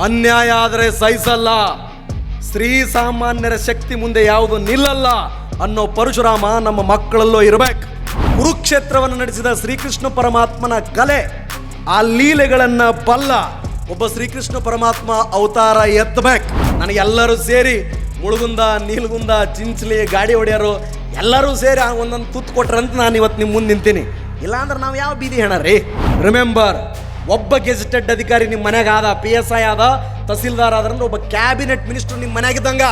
ಅನ್ಯಾಯ ಆದರೆ ಸಹಿಸಲ್ಲ. ಸ್ತ್ರೀ ಸಾಮಾನ್ಯರ ಶಕ್ತಿ ಮುಂದೆ ಯಾವುದು ನಿಲ್ಲಲ್ಲ ಅನ್ನೋ ಪರಶುರಾಮ ನಮ್ಮ ಮಕ್ಕಳಲ್ಲೂ ಇರಬೇಕು. ಕುರುಕ್ಷೇತ್ರವನ್ನು ನಡೆಸಿದ ಶ್ರೀಕೃಷ್ಣ ಪರಮಾತ್ಮನ ಕಲೆ, ಆ ಲೀಲೆಗಳನ್ನ ಬಲ್ಲ ಒಬ್ಬ ಶ್ರೀಕೃಷ್ಣ ಪರಮಾತ್ಮ ಅವತಾರ ಎತ್ತಬೇಕು. ನನಗೆಲ್ಲರೂ ಸೇರಿ ಮುಳುಗುಂದ, ನೀಲ್ಗುಂದ, ಚಿಂಚಲಿ, ಗಾಡಿ ಹೊಡೆಯೋರು ಎಲ್ಲರೂ ಸೇರಿ ಒಂದೊಂದು ತುತ್ತು ಕೊಟ್ರಂತ ನಾನು ಇವತ್ತು ನಿಮ್ಮ ಮುಂದೆ ನಿಂತೀನಿ. ಇಲ್ಲಾಂದ್ರೆ ನಾವು ಯಾವ ಬೀದಿ ಹೇಳ ರೀ ರಿಮೆಂಬರ್ ಒಬ್ಬ ಗೆಜೆಟೆಡ್ ಅಧಿಕಾರಿ ನಿಮ್ಮ ಮನ್ಯಾಗ ಆದ ಪಿ ಎಸ್ ಐ ಆದ, ತಹಸೀಲ್ದಾರ್ ಆದ್ರಂದ್ರೆ ಒಬ್ಬ ಕ್ಯಾಬಿನೆಟ್ ಮಿನಿಸ್ಟರ್ ನಿಮ್ಮ ಇದ್ದಂಗ.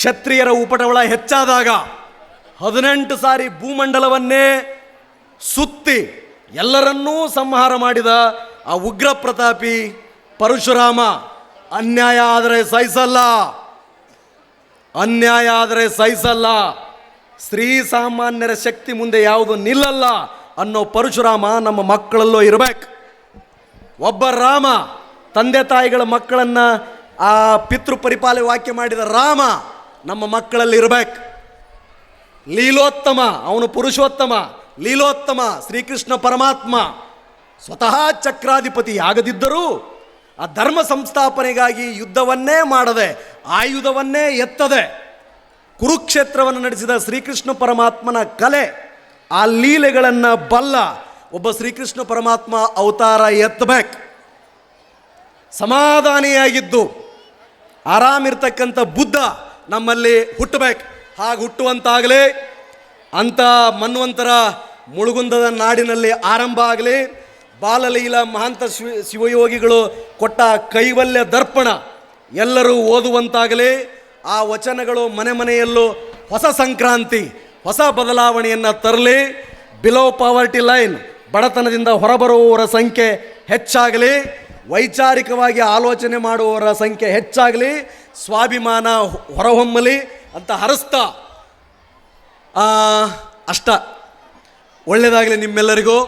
ಕ್ಷತ್ರಿಯರ ಉಪಟವಳ ಹೆಚ್ಚಾದಾಗ ಹದಿನೆಂಟು ಸಾರಿ ಭೂಮಂಡಲವನ್ನೇ ಸುತ್ತಿ ಎಲ್ಲರನ್ನೂ ಸಂಹಾರ ಮಾಡಿದ ಆ ಉಗ್ರ ಪ್ರತಾಪಿ ಪರಶುರಾಮ ಅನ್ಯಾಯ ಆದರೆ ಸಹಿಸಲ್ಲ. ಅನ್ಯಾಯ ಆದರೆ ಸಹಿಸಲ್ಲ. ಸ್ತ್ರೀ ಸಾಮಾನ್ಯರ ಶಕ್ತಿ ಮುಂದೆ ಯಾವುದು ನಿಲ್ಲಲ್ಲ ಅನ್ನೋ ಪರಶುರಾಮ ನಮ್ಮ ಮಕ್ಕಳಲ್ಲೂ ಇರಬೇಕು. ಒಬ್ಬ ರಾಮ ತಂದೆ ತಾಯಿಗಳ ಮಕ್ಕಳನ್ನ ಆ ಪಿತೃ ಪರಿಪಾಲ ವಾಕ್ಯ ಮಾಡಿದ ರಾಮ ನಮ್ಮ ಮಕ್ಕಳಲ್ಲಿ ಇರಬೇಕು. ಲೀಲೋತ್ತಮ, ಅವನು ಪುರುಷೋತ್ತಮ, ಲೀಲೋತ್ತಮ, ಶ್ರೀಕೃಷ್ಣ ಪರಮಾತ್ಮ. ಸ್ವತಃ ಚಕ್ರಾಧಿಪತಿ ಆಗದಿದ್ದರೂ ಆ ಧರ್ಮ ಸಂಸ್ಥಾಪನೆಗಾಗಿ ಯುದ್ಧವನ್ನೇ ಮಾಡದೆ ಆಯುಧವನ್ನೇ ಎತ್ತದೆ. ಕುರುಕ್ಷೇತ್ರವನ್ನು ನಡೆಸಿದ ಶ್ರೀಕೃಷ್ಣ ಪರಮಾತ್ಮನ ಕಲೆ, ಆ ಲೀಲೆಗಳನ್ನು ಬಲ್ಲ ಒಬ್ಬ ಶ್ರೀಕೃಷ್ಣ ಪರಮಾತ್ಮ ಅವತಾರ ಎತ್ತಬೇಕು. ಸಮಾಧಾನಿಯಾಗಿದ್ದು ಆರಾಮಿರ್ತಕ್ಕಂಥ ಬುದ್ಧ ನಮ್ಮಲ್ಲಿ ಹುಟ್ಟಬೇಕು. ಹಾಗೆ ಹುಟ್ಟುವಂತಾಗಲಿ ಅಂಥ ಮನ್ವಂತರ ಮುಳುಗುಂದದ ನಾಡಿನಲ್ಲಿ ಆರಂಭ ಆಗಲಿ, ಬಾಲಲೀಲ ಮಹಾಂತ ಶಿವ ಶಿವಯೋಗಿಗಳು ಕೊಟ್ಟ ಕೈವಲ್ಯ ದರ್ಪಣ ಎಲ್ಲರೂ ಓದುವಂತಾಗಲೇ, ಆ ವಚನಗಳು ಮನೆ ಮನೆಯಲ್ಲೂ ಹೊಸ ಸಂಕ್ರಾಂತಿ, ಹೊಸ ಬದಲಾವಣೆಯನ್ನು ತರಲಿ. ಬಿಲೋ ಪಾವರ್ಟಿ ಲೈನ್ ಬಡತನದಿಂದ ಹೊರಬರುವವರ ಸಂಖ್ಯೆ ಹೆಚ್ಚಾಗಲಿ. ವೈಚಾರಿಕವಾಗಿ ಆಲೋಚನೆ ಮಾಡುವವರ ಸಂಖ್ಯೆ ಹೆಚ್ಚಾಗಲಿ. ಸ್ವಾಭಿಮಾನ ಹೊರಹೊಮ್ಮಲಿ ಅಂತ ಹರಸ್ತಾ ಅಷ್ಟ. ಒಳ್ಳೆಯದಾಗಲಿ ನಿಮ್ಮೆಲ್ಲರಿಗೂ.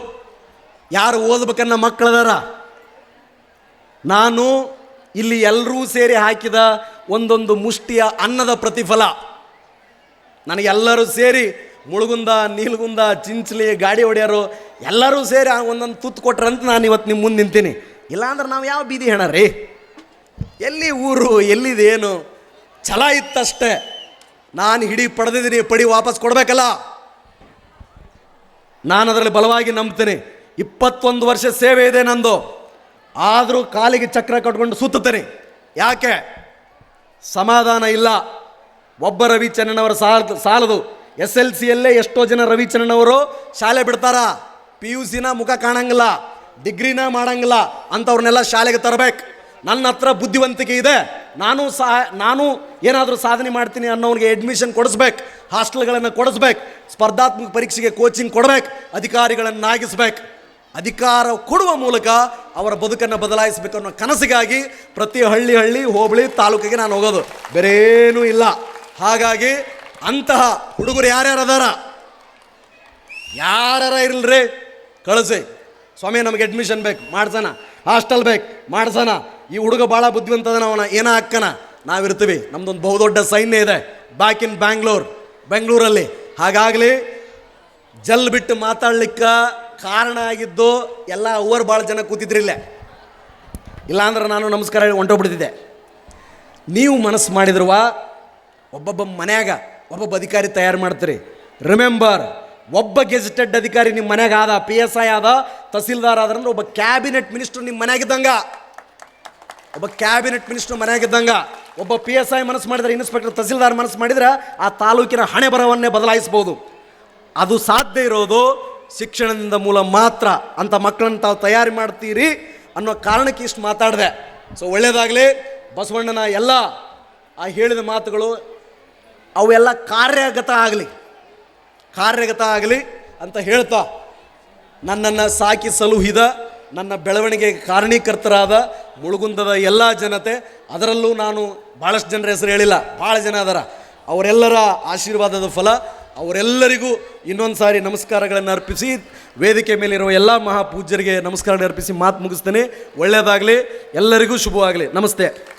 ಯಾರು ಓದ್ಬೇಕನ್ನ ಮಕ್ಕಳದಾರ ನಾನು ಇಲ್ಲಿ ಎಲ್ಲರೂ ಸೇರಿ ಹಾಕಿದ ಒಂದೊಂದು ಮುಷ್ಟಿಯ ಅನ್ನದ ಪ್ರತಿಫಲ. ನನಗೆಲ್ಲರೂ ಸೇರಿ ಮುಳುಗುಂದ, ನೀಲ್ಗುಂದ, ಚಿಂಚಲಿ, ಗಾಡಿ ಹೊಡೆಯೋರು, ಎಲ್ಲರೂ ಸೇರಿ ಒಂದೊಂದು ತುತ್ತು ಕೊಟ್ರಂತ ನಾನು ಇವತ್ತು ನಿಮ್ಮ ಮುಂದೆ ನಿಂತೀನಿ. ಇಲ್ಲಾಂದ್ರೆ ನಾವು ಯಾವ ಬೀದಿ ಹೆಣ ಎಲ್ಲಿ ಊರು, ಎಲ್ಲಿದೇನು? ಛಲ ಇತ್ತಷ್ಟೇ. ನಾನು ಹಿಡಿ ಪಡೆದಿದ್ದೀನಿ, ಪಡಿ ವಾಪಸ್ ಕೊಡಬೇಕಲ್ಲ? ನಾನು ಅದರಲ್ಲಿ ಬಲವಾಗಿ ನಂಬ್ತೀನಿ. ಇಪ್ಪತ್ತೊಂದು ವರ್ಷ ಸೇವೆ ಇದೆ ನಂದು. ಆದರೂ ಕಾಲಿಗೆ ಚಕ್ರ ಕಟ್ಕೊಂಡು ಸುತ್ತುತ್ತೇನೆ. ಯಾಕೆ? ಸಮಾಧಾನ ಇಲ್ಲ. ಒಬ್ಬ ರವಿಚಂದ್ರನ್ ಅವರ ಸಾಲ, ಸಾಲದು. ಎಸ್ ಎಲ್ ಸಿಯಲ್ಲೇ ಎಷ್ಟೋ ಜನ ರವಿಚಂದ್ರನ್ ಅವರು ಶಾಲೆ ಬಿಡ್ತಾರ. ಪಿ ಯು ಸಿನ ಮುಖ ಕಾಣಂಗಿಲ್ಲ. ಡಿಗ್ರಿನ ಮಾಡಂಗಿಲ್ಲ. ಅಂಥವ್ರನ್ನೆಲ್ಲ ಶಾಲೆಗೆ ತರಬೇಕು. ನನ್ನ ಹತ್ರ ಬುದ್ಧಿವಂತಿಕೆ ಇದೆ. ನಾನು ಸಹ ನಾನು ಏನಾದರೂ ಸಾಧನೆ ಮಾಡ್ತೀನಿ ಅನ್ನೋನಿಗೆ ಅಡ್ಮಿಷನ್ ಕೊಡಿಸ್ಬೇಕು. ಹಾಸ್ಟೆಲ್ಗಳನ್ನು ಕೊಡಿಸ್ಬೇಕು. ಸ್ಪರ್ಧಾತ್ಮಕ ಪರೀಕ್ಷೆಗೆ ಕೋಚಿಂಗ್ ಕೊಡಬೇಕು. ಅಧಿಕಾರಿಗಳನ್ನಾಗಿಸ್ಬೇಕು. ಅಧಿಕಾರ ಕೊಡುವ ಮೂಲಕ ಅವರ ಬದುಕನ್ನು ಬದಲಾಯಿಸಬೇಕು ಅನ್ನೋ ಕನಸಿಗಾಗಿ ಪ್ರತಿ ಹಳ್ಳಿ ಹಳ್ಳಿ, ಹೋಬಳಿ ತಾಲೂಕಿಗೆ ನಾನು ಹೋಗೋದು. ಬೇರೇನೂ ಇಲ್ಲ. ಹಾಗಾಗಿ ಅಂತಹ ಹುಡುಗರು ಯಾರ್ಯಾರು ಅದಾರ? ಯಾರ ಇರಲ್ರಿ? ಕಳಿಸಿ. ಸ್ವಾಮಿ, ನಮಗೆ ಅಡ್ಮಿಷನ್ ಬೇಕು. ಮಾಡ್ಸೋಣ. ಹಾಸ್ಟೆಲ್ ಬೇಕು. ಮಾಡ್ಸೋಣ. ಈ ಹುಡುಗ ಭಾಳ ಬುದ್ಧಿವಂತದನ ಅವನ. ಏನ ಹಾಕ್ಕನ ನಾವಿರ್ತೀವಿ. ನಮ್ದೊಂದು ಬಹುದೊಡ್ಡ ಸೈನ್ಯ ಇದೆ. ಬ್ಯಾಕ್ ಇನ್ ಬ್ಯಾಂಗ್ಳೂರ್ ಬೆಂಗಳೂರಲ್ಲಿ. ಹಾಗಾಗಲಿ ಜಲ್ ಬಿಟ್ಟು ಮಾತಾಡ್ಲಿಕ್ಕೆ ಕಾರಣ ಆಗಿದ್ದು ಎಲ್ಲ ಓವರ್ ಭಾಳ ಜನ ಕೂತಿದ್ರಿಲ್ಲ ಇಲ್ಲಾಂದ್ರೆ ನಾನು ನಮಸ್ಕಾರ ಹೇಳಿ ಹೊಂಟೋಗ್ಬಿಡ್ತಿದ್ದೆ. ನೀವು ಮನಸ್ಸು ಮಾಡಿದ್ರುವ ಒಬ್ಬೊಬ್ಬ ಮನ್ಯಾಗ ಒಬ್ಬೊಬ್ಬ ಅಧಿಕಾರಿ ತಯಾರು ಮಾಡ್ತೀರಿ. ರಿಮೆಂಬರ್ ಒಬ್ಬ ಗೆಜೆಟೆಡ್ ಅಧಿಕಾರಿ ನಿಮ್ಮ ಮನೆಯಾಗ ಆದ ಪಿ ಎಸ್ ಐ ಆದ, ತಹಸೀಲ್ದಾರ್ ಆದ್ರಂದ್ರೆ ಒಬ್ಬ ಕ್ಯಾಬಿನೆಟ್ ಮಿನಿಸ್ಟರ್ ನಿಮ್ಮ ಮನೆಯಾಗಿದ್ದಂಗ ಒಬ್ಬ ಕ್ಯಾಬಿನೆಟ್ ಮಿನಿಸ್ಟರ್ ಮನೆಯಾಗಿದ್ದಂಗ ಒಬ್ಬ ಪಿ ಎಸ್ ಐ ಮನಸ್ಸು ಮಾಡಿದ್ರೆ ಇನ್ಸ್ಪೆಕ್ಟರ್ ತಹಸೀಲ್ದಾರ್ ಮನಸ್ಸು ಮಾಡಿದ್ರೆ ಆ ತಾಲೂಕಿನ ಹಣೆ ಬರವನ್ನೇ ಬದಲಾಯಿಸ್ಬೋದು. ಅದು ಸಾಧ್ಯ ಇರೋದು ಶಿಕ್ಷಣದಿಂದ ಮೂಲ ಮಾತ್ರ ಅಂತ ಮಕ್ಕಳನ್ನು ತಾವು ತಯಾರಿ ಮಾಡ್ತೀರಿ ಅನ್ನೋ ಕಾರಣಕ್ಕೆ ಇಷ್ಟು ಮಾತಾಡಿದೆ. ಸೊ ಒಳ್ಳೆಯದಾಗಲಿ ಬಸವಣ್ಣನ ಎಲ್ಲ ಆ ಹೇಳಿದ ಮಾತುಗಳು ಅವೆಲ್ಲ ಕಾರ್ಯಗತ ಆಗಲಿ ಕಾರ್ಯಗತ ಆಗಲಿ ಅಂತ ಹೇಳ್ತಾ, ನನ್ನನ್ನು ಸಾಕಿ ಸಲುಹಿದ, ನನ್ನ ಬೆಳವಣಿಗೆಗೆ ಕಾರಣೀಕರ್ತರಾದ ಮುಳುಗುಂದದ ಎಲ್ಲ ಜನತೆ, ಅದರಲ್ಲೂ ನಾನು ಭಾಳಷ್ಟು ಜನರ ಹೆಸರು ಹೇಳಿಲ್ಲ ಭಾಳ ಜನ ಅದರ. ಅವರೆಲ್ಲರ ಆಶೀರ್ವಾದದ ಫಲ ಅವರೆಲ್ಲರಿಗೂ ಇನ್ನೊಂದು ಸಾರಿ ನಮಸ್ಕಾರಗಳನ್ನು ಅರ್ಪಿಸಿ, ವೇದಿಕೆ ಮೇಲಿರುವ ಎಲ್ಲ ಮಹಾಪೂಜ್ಯರಿಗೆ ನಮಸ್ಕಾರ ಅರ್ಪಿಸಿ ಮಾತು ಮುಗಿಸ್ತೇನೆ. ಒಳ್ಳೆಯದಾಗಲಿ ಎಲ್ಲರಿಗೂ ಶುಭವಾಗಲಿ. ನಮಸ್ತೆ.